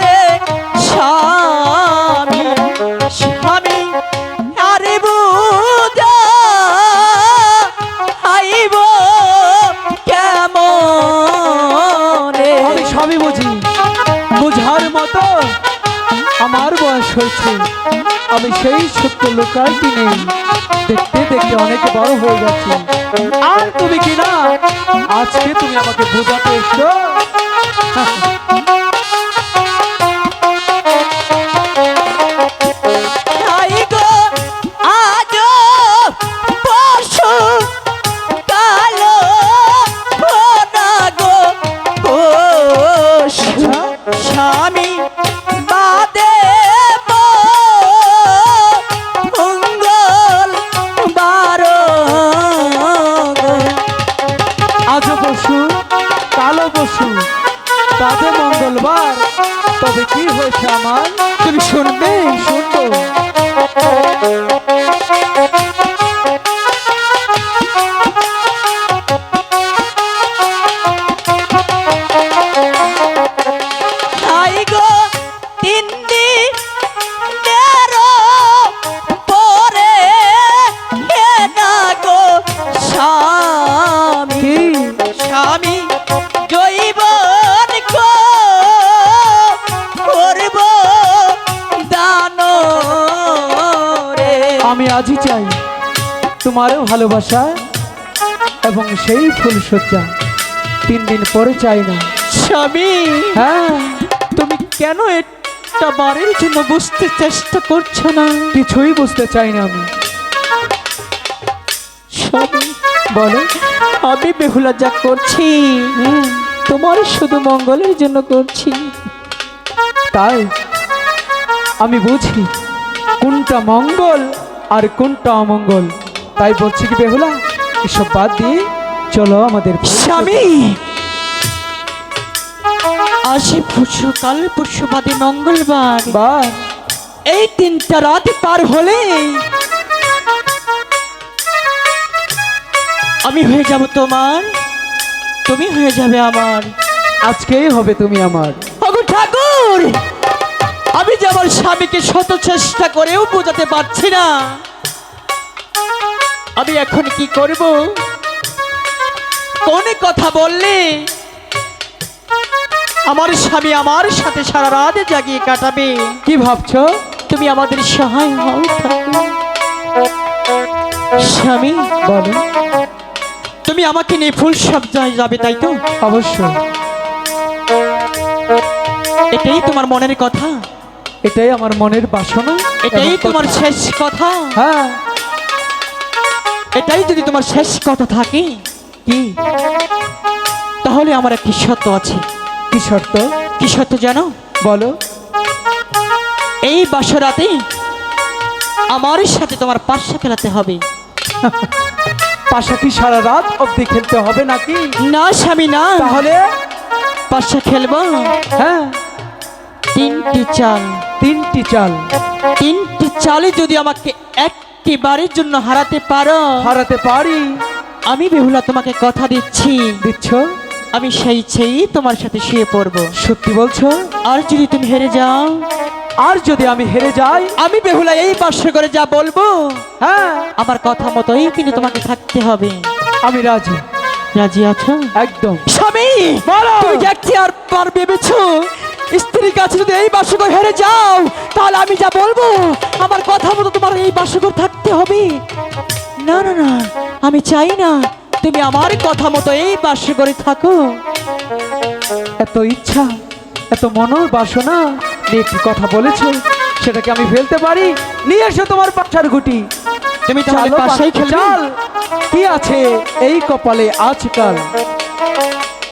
রে স্বামী আরে কেমন? আমি বুঝি। মতো আমার বয়স হয়েছে। আমি সেই সত্য লোকাইটি নেই। দেখতে দেখতে অনেক বড় হয়ে যাচ্ছে। আর তুমি কিনা আজকে তুমি আমাকে বোঝাতে এসছো? বসু কালো বসু তাতে মঙ্গলবার তবে কি হয়েছে আমার? তুমি শুনবে শুনব। আজই চাই। তোমারও ভালোবাসা এবং সেই ফুল ফুলসজ্জা তিন দিন পরে চাই না। স্বামী হ্যাঁ। তুমি কেন একটা বারের জন্য বুঝতে চেষ্টা করছ না? কিছুই বুঝতে চাই না আমি। স্বামী বলো। আমি বেহুলা যা করছি তোমার শুধু মঙ্গলের জন্য করছি। তাই আমি বুঝি কোনটা মঙ্গল আর কোনটা অমঙ্গল? তাই বলছি কি বেহুলা এসব বাদ দিয়ে চলো আমাদের স্বামী! আসি পরশু কাল পরশু বাদে মঙ্গলবার। বা এই তিনটা রাত পার হলে আমি হয়ে যাব তোমার তুমি হয়ে যাবে আমার। আজকেই হবে তুমি আমার। ঠাকুর! আমি যে আমার স্বামীকে শত চেষ্টা করেও বোঝাতে পারছি না। আমি এখন কি করব? কোন কথা বললে? আমার স্বামী আমার সাথে সারা রাত জাগিয়ে কাটাবে। কি ভাবছ? তুমি আমাদের সহায় হও স্বামী, বলো। তুমি আমাকে নিয়ে ফুল সব যাবে, তাই তো? অবশ্যই। এটাই তোমার মনের কথা? এটাই আমার মনের বাসনা এটাই তোমার শেষ কথা। হ্যাঁ। এটাই যদি তোমার শেষ কথা থাকে। কি? তাহলে আমার একটি সত্য আছে। কি শর্ত? কি সত্য জানো? বলো। এই বাসরাতে আমার সাথে তোমার পাশা খেলাতে হবে। পাশা কি সারা রাত অবধি খেলতে হবে নাকি? না স্বামী না। তাহলে? পাশা খেলব। হ্যাঁ। তিনটি চাল। তিনটি চাল। তিনটি চালে যদি আমাকে একটি বারের জন্য হারাতে পারো হারাতে পারি। আমি বেহুলা তোমাকে কথা দিচ্ছি। দিচ্ছ? আমি সেই ছেই তোমার সাথে শুয়ে পড়ব। সত্যি বলছো? আর যদি তুমি হেরে যাও আর যদি আমি হেরে যাই? আমি বেহুলা এই পাশে করে যা বলব হ্যাঁ। আমার কথা মতোই কিন্তু তোমাকে থাকতে হবে। আমি রাজি। রাজি আছো? একদম। স্বামী বলো। তুমি দেখছি আর পার ভেবেছো? স্ত্রীর কাছে যদি এই বাসগর হেরে যাও তাহলে আমি যা বলব আমার কথা মতো তোমার এই বাসগর থাকতে হবে। না না না আমি চাই না তুমি আমার কথা মতো এই বাসগরে থাকো। এত ইচ্ছা এত মনোর বাসনা নিয়ে একটি কথা বলেছ? সেটাকে আমি ফেলতে পারি? নিয়ে এসো তোমার পাশার গুটি। তুমি তাহলে চালো পাশেই পাশা- খেলবে? কি আছে এই কপালে আজকাল?